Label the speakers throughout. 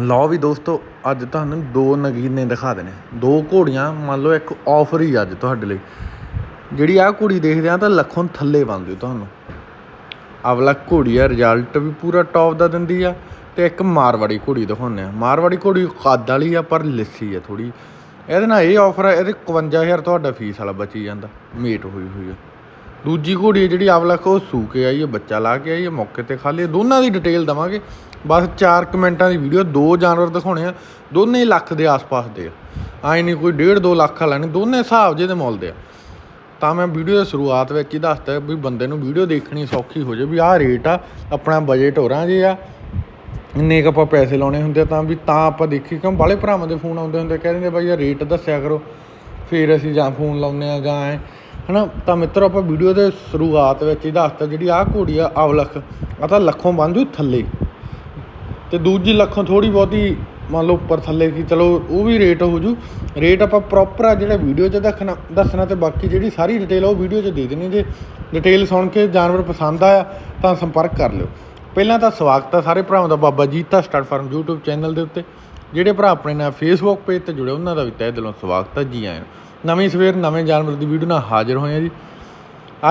Speaker 1: ਲਓ ਵੀ ਦੋਸਤੋ, ਅੱਜ ਤੁਹਾਨੂੰ ਦੋ ਨਗੀਨੇ ਦਿਖਾ ਦੇਣੇ। ਦੋ ਘੋੜੀਆਂ, ਮੰਨ ਲਓ ਇੱਕ ਆਫਰ ਹੀ ਅੱਜ ਤੁਹਾਡੇ ਲਈ। ਜਿਹੜੀ ਆਹ ਘੋੜੀ ਦੇਖਦੇ ਆ ਤਾਂ ਲੱਖੋਂ ਥੱਲੇ ਬਣਦੀ ਤੁਹਾਨੂੰ। ਅਵਲਾ ਘੋੜੀ ਆ ਰਿਜ਼ਲਟ ਵੀ ਪੂਰਾ ਟੌਪ ਦਾ ਦਿੰਦੀ ਆ ਤੇ ਇੱਕ ਮਾਰਵਾੜੀ ਘੋੜੀ ਦਿਖਾਉਂਦੇ ਆ। ਮਾਰਵਾੜੀ ਘੋੜੀ ਕੱਦ ਵਾਲੀ ਆ, ਪਰ ਲਿੱਸੀ ਆ ਥੋੜੀ ਇਹਦੇ ਨਾਲ ਇਹ ਆਫਰ ਆ, ਇਹਦੇ 51000 ਤੁਹਾਡਾ ਫੀਸ ਵਾਲਾ ਬਚੀ ਜਾਂਦਾ ਮੇਟ ਹੋਈ ਹੋਈ ਆ। ਦੂਜੀ ਘੋੜੀ ਆ ਜਿਹੜੀ ਅਵਲਾ ਉਹ ਸੂ ਕੇ ਆਈ ਹੈ ਬੱਚਾ ਲਾ ਕੇ ਆਈ ਹੈ ਮੌਕੇ ਤੇ ਖਾਲੀ ਦੋਨਾਂ ਦੀ ਡਿਟੇਲ ਦਵਾਂਗੇ। ਬਸ 4 ਮਿੰਟਾਂ ਦੀ ਵੀਡੀਓ ਦੋ ਜਾਨਵਰ ਦਿਖਾਉਣੇ ਆ, ਦੋਨੇ ਲੱਖ ਦੇ ਆਸ-ਪਾਸ ਦੇ ਆ। ਆਏ ਨਹੀਂ ਕੋਈ 1.5 2 ਲੱਖ ਵਾਲਾ ਨਹੀਂ, ਦੋਨੇ ਹਿਸਾਬ ਜੇ ਦੇ ਮੁੱਲ ਦੇ ਆ। ਤਾਂ ਮੈਂ ਵੀਡੀਓ ਦੇ ਸ਼ੁਰੂਆਤ ਵਿੱਚ ਹੀ ਦੱਸਤਾ ਵੀ ਬੰਦੇ ਨੂੰ ਵੀਡੀਓ ਦੇਖਣੀ ਸੌਖੀ ਹੋ ਜੇ ਵੀ ਆਹ ਰੇਟ ਆ, ਆਪਣਾ ਬਜਟ ਹੋਰਾਂ ਜੇ ਆ, ਇੰਨੇ ਕੁ ਆਪਾਂ ਪੈਸੇ ਲਾਉਣੇ ਹੁੰਦੇ ਆ ਤਾਂ ਵੀ ਤਾਂ ਆਪਾਂ ਦੇਖੀ ਕਿਉਂ ਬਾਲੇ ਭਰਾਵਾਂ ਦੇ ਫੋਨ ਆਉਂਦੇ ਹੁੰਦੇ ਕਹਿੰਦੇ ਬਾਈ ਇਹ ਰੇਟ ਦੱਸਿਆ ਕਰੋ, ਫਿਰ ਅਸੀਂ ਜਾਂ ਫੋਨ ਲਾਉਂਦੇ ਆ ਜਾਂ ਐ। ਹਨਾ, ਤਾਂ ਮਿੱਤਰੋ ਆਪਾਂ ਵੀਡੀਓ ਦੇ ਸ਼ੁਰੂਆਤ ਵਿੱਚ ਹੀ ਦੱਸਤਾ ਜਿਹੜੀ ਆਹ ਘੋੜੀ ਆ ਅਵਲਖ ਆ ਤਾਂ ਲੱਖੋਂ ਬਣ ਥੱਲੇ। ਤੇ ਦੂਜੀ ਲੱਖੋਂ ਥੋੜੀ ਬਹੁਤੀ ਮੰਨ ਲਓ ਉੱਪਰ ਥੱਲੇ ਕੀ ਚਲੋ ਉਹ ਵੀ ਰੇਟ ਹੋ ਜੂ ਰੇਟ ਆਪਾਂ ਪ੍ਰੋਪਰ ਆ ਜਿਹੜਾ ਵੀਡੀਓ 'ਚ ਦੱਸਣਾ ਦੱਸਣਾ ਤੇ ਬਾਕੀ ਜਿਹੜੀ ਸਾਰੀ ਡਿਟੇਲ ਉਹ ਵੀਡੀਓ 'ਚ ਦੇ ਦੇਣੀ ਜੇ ਡਿਟੇਲ ਸੁਣ ਕੇ ਜਾਨਵਰ ਪਸੰਦ ਆਇਆ ਤਾਂ ਸੰਪਰਕ ਕਰ ਲਿਓ। ਪਹਿਲਾਂ ਤਾਂ ਸਵਾਗਤ ਆ ਸਾਰੇ ਭਰਾਵਾਂ ਦਾ Baba Jeeta start farm YouTube channel ਦੇ ਉੱਤੇ। ਜਿਹੜੇ ਭਰਾ ਆਪਣੇ ਨਾਲ Facebook ਪੇਜ ਤੇ ਜੁੜੇ ਉਹਨਾਂ ਦਾ ਵੀ ਤਹਿ ਦਿਲੋਂ ਸਵਾਗਤ ਹੈ ਜੀ ਆਇਆਂ ਨੂੰ। ਨਵੀਂ ਸਵੇਰ ਨਵੇਂ ਜਾਨਵਰ ਦੀ ਵੀਡੀਓ ਨਾਲ ਹਾਜ਼ਰ ਹੋਏ ਆ ਜੀ।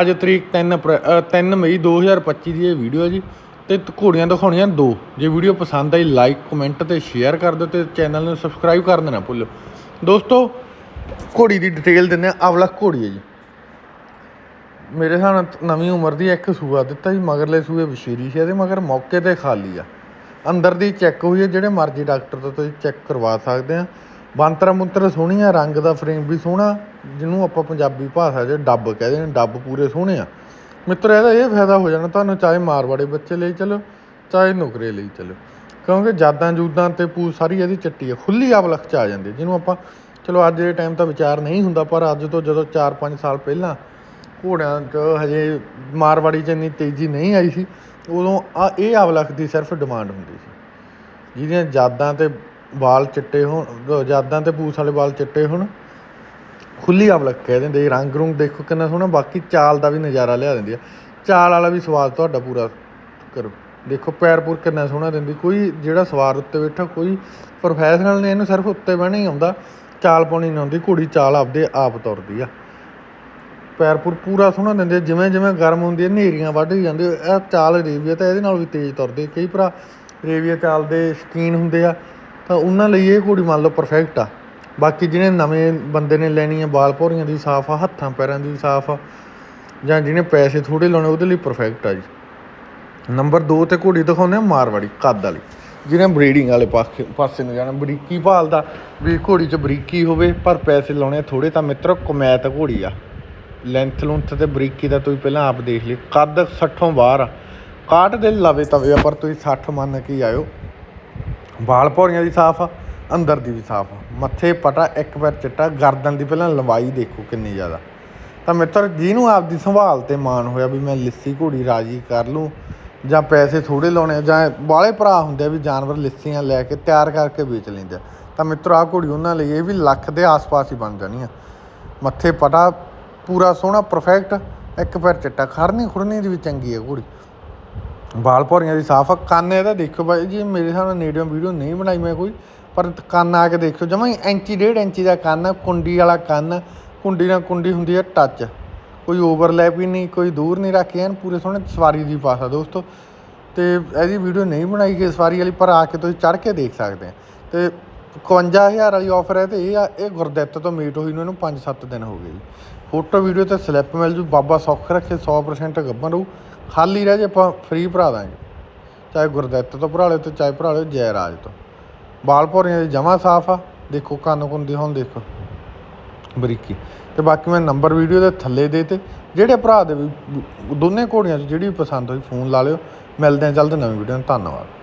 Speaker 1: ਅੱਜ ਤਰੀਕ 3 ਅਪ੍ਰੈ- ਅ, 3 ਮਈ 2025 ਦੀ ਇਹ ਵੀਡੀਓ ਹੈ ਜੀ। ਤੇ ਘੋੜੀਆਂ ਦਿਖਾਉਣੀਆਂ ਦੋ। ਜੇ ਵੀਡੀਓ ਪਸੰਦ ਆਈ ਲਾਈਕ ਕਮੈਂਟ ਤੇ ਸ਼ੇਅਰ ਕਰ ਦਿਓ ਤੇ ਚੈਨਲ ਨੂੰ ਸਬਸਕ੍ਰਾਈਬ ਕਰ ਦੇਣਾ ਭੁੱਲੋ। ਦੋਸਤੋ, ਘੋੜੀ ਦੀ ਡਿਟੇਲ ਦਿੰਦੇ ਆ ਅਵਲਾ ਘੋੜੀ ਹੈ ਜੀ। ਮੇਰੇ ਹਿਸਾਬ ਨਾਲ ਨਵੀਂ ਉਮਰ ਦੀ ਇੱਕ ਸੂਆ ਦਿੱਤਾ ਜੀ ਮਗਰਲੇ ਸੂਏ ਵਸ਼ੀਰੀ ਸੀ ਇਹਦੇ, ਮਗਰ ਮੌਕੇ ਤੇ ਖਾਲੀ ਆ। ਅੰਦਰ ਦੀ ਚੈੱਕ ਹੋਈ ਹੈ, ਜਿਹੜੇ ਮਰਜ਼ੀ ਡਾਕਟਰ ਤੋਂ ਤੁਸੀਂ ਚੈੱਕ ਕਰਵਾ ਸਕਦੇ ਆ। ਬੰਤਰਾ ਮੁੰਤਰ ਸੋਹਣੀ ਆ ਰੰਗ ਦਾ ਫਰੇਮ ਵੀ ਸੋਹਣਾ, ਜਿਹਨੂੰ ਆਪਾਂ ਪੰਜਾਬੀ ਭਾਸ਼ਾ 'ਚ ਡੱਬ ਕਹਿੰਦੇ ਨੇ, ਡੱਬ ਪੂਰੇ ਸੋਹਣੇ ਆ। ਮਿੱਤਰ, ਇਹਦਾ ਇਹ ਫਾਇਦਾ ਹੋ ਜਾਣਾ, ਤੁਹਾਨੂੰ ਚਾਹੇ ਮਾਰਵਾੜੇ ਬੱਚੇ ਲਈ ਚਲੋ, ਚਾਹੇ ਨੁਕਰੇ ਲਈ ਚਲੋ। ਕਿਉਂਕਿ ਜਾਦਾਂ ਜੂਦਾਂ ਤੇ ਪੂ ਸਾਰੀ ਇਹਦੀ ਚੱਟੀ ਆ ਖੁੱਲੀ ਆਵਲਖ ਚ ਆ ਜਾਂਦੀ ਜਿਹਨੂੰ ਆਪਾਂ, ਚਲੋ ਅੱਜ ਦੇ ਟਾਈਮ ਤਾਂ ਵਿਚਾਰ ਨਹੀਂ ਹੁੰਦਾ, ਪਰ ਅੱਜ ਤੋਂ ਜਦੋਂ 4-5 ਸਾਲ ਪਹਿਲਾਂ ਘੋੜਿਆਂ 'ਚ ਹਜੇ ਮਾਰਵਾੜੀ 'ਚ ਇੰਨੀ ਤੇਜ਼ੀ ਨਹੀਂ ਆਈ ਸੀ, ਉਦੋਂ ਆ ਇਹ ਆਵਲਖ ਦੀ ਸਿਰਫ ਡਿਮਾਂਡ ਹੁੰਦੀ ਸੀ। ਜਿਹਦੀਆਂ ਜਾਦਾਂ ਤੇ ਵਾਲ ਚਿੱਟੇ ਹੋਣ ਜਾਦਾਂ ਤੇ ਪੂਸ ਵਾਲੇ ਵਾਲ ਚਿੱਟੇ ਹੋਣ ਖੁੱਲੀ ਆਵਲਕ ਕਹਿ ਦਿੰਦੇ ਰੰਗ ਰੂੰਗ ਦੇਖੋ ਕਿੰਨਾ ਸੋਹਣਾ, ਬਾਕੀ ਚਾਲ ਦਾ ਵੀ ਨਜ਼ਾਰਾ ਲਿਆ ਦਿੰਦੀ ਆ। ਚਾਲ ਵਾਲਾ ਵੀ ਸਵਾਦ ਤੁਹਾਡਾ ਪੂਰਾ ਕਰੋ। ਦੇਖੋ ਪੈਰ ਪੂਰ ਕਿੰਨਾ ਸੋਹਣਾ ਦਿੰਦੀ, ਕੋਈ ਜਿਹੜਾ ਸਵਾਰ ਉੱਤੇ ਬੈਠਾ, ਕੋਈ ਪ੍ਰੋਫੈਸ਼ਨਲ ਨੇ ਇਹਨੂੰ ਸਿਰਫ ਉੱਤੇ ਬਹਿਣਾ ਹੀ ਆਉਂਦਾ, ਚਾਲ ਪਾਉਣੀ ਨਹੀਂ ਆਉਂਦੀ, ਘੋੜੀ ਚਾਲ ਆਪਦੇ ਆਪ ਤੁਰਦੀ ਆ। ਪੈਰ ਪੂਰ ਪੂਰਾ ਸੋਹਣਾ ਦਿੰਦੇ ਜਿਵੇਂ ਜਿਵੇਂ ਗਰਮ ਹੁੰਦੀ ਹੈ ਨੇਰੀਆਂ ਵੱਢ ਜਾਂਦੇ, ਇਹ ਚਾਲ ਰੇਵੀਆ ਤਾਂ ਇਹਦੇ ਨਾਲ ਵੀ ਤੇਜ਼ ਤੁਰਦੇ ਕਈ ਭਰਾ ਰੇਵੀਆ ਚਾਲ ਦੇ ਸ਼ਕੀਨ ਹੁੰਦੇ ਆ, ਤਾਂ ਉਹਨਾਂ ਲਈ ਇਹ ਘੋੜੀ ਮੰਨ ਲਓ ਪਰਫੈਕਟ ਆ। ਬਾਕੀ ਜਿਹੜੇ ਨਵੇਂ ਬੰਦੇ ਨੇ ਲੈਣੀ ਆ ਵਾਲ ਭੌਰੀਆਂ ਦੀ ਸਾਫ਼ ਆ, ਹੱਥਾਂ ਪੈਰਾਂ ਦੀ ਸਾਫ਼ ਆ, ਜਾਂ ਜਿਹਨੇ ਪੈਸੇ ਥੋੜੇ ਲਾਉਣੇ ਉਹਦੇ ਲਈ ਪਰਫੈਕਟ ਆ ਜੀ। ਨੰਬਰ 2 ਤੇ ਘੋੜੀ ਦਿਖਾਉਂਦੇ ਆ ਮਾਰਵਾੜੀ, ਕੱਦ ਵਾਲੀ। ਜਿਹਨੇ ਬਰੀਡਿੰਗ ਵਾਲੇ ਪਾਸੇ ਪਾਸੇ ਨੂੰ ਜਾਣਾ, ਬਰੀਕੀ ਭਾਲਦਾ ਵੀ ਘੋੜੀ 'ਚ ਬਰੀਕੀ ਹੋਵੇ, ਪਰ ਪੈਸੇ ਲਾਉਣੇ ਥੋੜੇ ਤਾਂ ਮਿੱਤਰੋ ਕਮੈਤ ਘੋੜੀ ਆ। ਲੈਂਥ ਲੁੰਥ ਤੇ ਬਰੀਕੀ ਦਾ ਤੁਸੀਂ ਪਹਿਲਾਂ ਆਪ ਦੇਖ ਲਈ ਕੱਦ 60ੋਂ ਬਾਹਰ ਆ। 61 ਦੇ ਲਵੇ ਤਵੇ ਆ, ਪਰ ਤੁਸੀਂ 60 ਮੰਨ ਕੇ ਆਇਓ। ਵਾਲ ਭੌਰੀਆਂ ਦੀ ਸਾਫ਼ ਆ, ਅੰਦਰ ਦੀ ਵੀ ਸਾਫ਼ ਆ। ਮੱਥੇ ਪਟਾ, ਇੱਕ ਪੈਰ ਚਿੱਟਾ, ਗਰਦਨ ਦੀ ਪਹਿਲਾਂ ਲੰਬਾਈ ਦੇਖੋ ਕਿੰਨੀ ਜ਼ਿਆਦਾ। ਤਾਂ ਮਿੱਤਰ ਜਿਹਨੂੰ ਆਪਦੀ ਸੰਭਾਲ ਤੇ ਮਾਣ ਹੋਇਆ ਵੀ ਮੈਂ ਲਿੱਸੀ ਘੋੜੀ ਰਾਜੀ ਕਰ ਲੂੰ, ਜਾਂ ਪੈਸੇ ਥੋੜੇ ਲਾਉਣੇ, ਜਾਂ ਬਾਲੇ ਭਰਾ ਹੁੰਦੇ ਆ ਵੀ ਜਾਨਵਰ ਲਿੱਸੀਆਂ ਲੈ ਕੇ ਤਿਆਰ ਕਰਕੇ ਵੇਚ ਲੈਂਦੇ ਆ। ਤਾਂ ਮਿੱਤਰ ਆਹ ਘੋੜੀ ਉਹਨਾਂ ਲਈ ਇਹ ਵੀ ਲੱਖ ਦੇ ਆਸ-ਪਾਸ ਹੀ ਬਣ ਜਾਣੀ ਆ। ਮੱਥੇ ਪਟਾ, ਪੂਰਾ ਸੋਹਣਾ ਪਰਫੈਕਟ ਇੱਕ ਪੈਰ ਚਿੱਟਾ ਖੜਨੀ ਖੁਰਨੀ ਦੀ ਵੀ ਚੰਗੀ ਹੈ ਘੋੜੀ। ਵਾਲ ਭੌਰੀਆਂ ਦੀ ਸਾਫ਼ ਆ, ਕੰਨ ਇਹਦਾ ਦੇਖੋ ਬਾਈ ਜੀ, ਮੇਰੇ ਹਿਸਾਬ ਨਾਲ ਨੇੜਿਓਂ ਵੀਡੀਓ ਨਹੀਂ ਬਣਾਈ ਮੈਂ ਕੋਈ। ਪਰ ਕੰਨ ਆ ਕੇ ਦੇਖਿਓ, ਜਮਾਂ ਹੀ ਇੰਚੀ ਡੇਢ ਇੰਚੀ ਦਾ ਕੰਨ, ਕੁੰਡੀ ਵਾਲਾ ਕੰਨ, ਕੁੰਡੀ ਨਾਲ ਕੁੰਡੀ ਹੁੰਦੀ ਹੈ ਟੱਚ ਕੋਈ ਓਵਰਲੈਪ ਹੀ ਨਹੀਂ, ਕੋਈ ਦੂਰ ਨਹੀਂ ਰੱਖੀ ਐਨ ਪੂਰੇ ਸੋਹਣੇ ਸਵਾਰੀ ਦੀ ਪਾਸਾ ਦੋਸਤੋ। ਤੇ ਇਹਦੀ ਵੀਡੀਓ ਨਹੀਂ ਬਣਾਈ ਗਈ ਸਵਾਰੀ ਵਾਲੀ, ਪਰ ਆ ਕੇ ਤੁਸੀਂ ਚੜ ਕੇ ਦੇਖ ਸਕਦੇ ਆ। ਤੇ 51000 ਵਾਲੀ ਆਫਰ ਹੈ ਤੇ ਇਹ ਆ, ਇਹ ਗੁਰਦਿੱਤ ਤੋਂ ਮੀਟ ਹੋਈ ਨੂੰ ਇਹਨੂੰ 5-7 ਦਿਨ ਹੋ ਗਏ ਜੀ। ਫੋਟੋ ਵੀਡੀਓ ਤੇ ਸਲਿੱਪ ਮਿਲ ਜੂ, ਬਾਬਾ ਸੌਖ ਰੱਖੇ 100% ਗੱਭਣ ਰਹੂ। ਖਾਲੀ ਰਹਿ ਜੇ ਆਪਾਂ ਫ੍ਰੀ ਭਰਾ ਦਾਂਗੇ। ਚਾਹੇ ਗੁਰਦਿੱਤ ਤੋਂ ਭਰਾ ਲਿਓ ਤੇ ਚਾਹੇ ਭਰਾ ਲਿਓ ਜੈ ਰਾਜ ਤੋਂ। ਬਾਲ ਭੌਰੀਆਂ ਦੀ ਜਮਾ ਸਾਫ਼ ਆ। ਦੇਖੋ, ਕੰਨ ਕੁੰਦੀ ਹੁਣ ਦੇਖੋ। ਬਰੀਕੀ। ਤੇ ਬਾਕੀ ਮੈਂ ਨੰਬਰ ਵੀਡੀਓ ਦੇ ਥੱਲੇ ਦੇ ਤੇ, ਜਿਹੜੇ ਭਰਾ ਦੇ ਵੀ, ਦੋਨੇ ਘੋੜੀਆਂ 'ਚ ਜਿਹੜੀ ਵੀ ਪਸੰਦ ਹੋਈ, ਫੋਨ ਲਾ ਲਿਓ। ਮਿਲਦੇ ਆ ਜਲਦ ਨਵੀਂ ਵੀਡੀਓ ਨਾਲ। ਧੰਨਵਾਦ।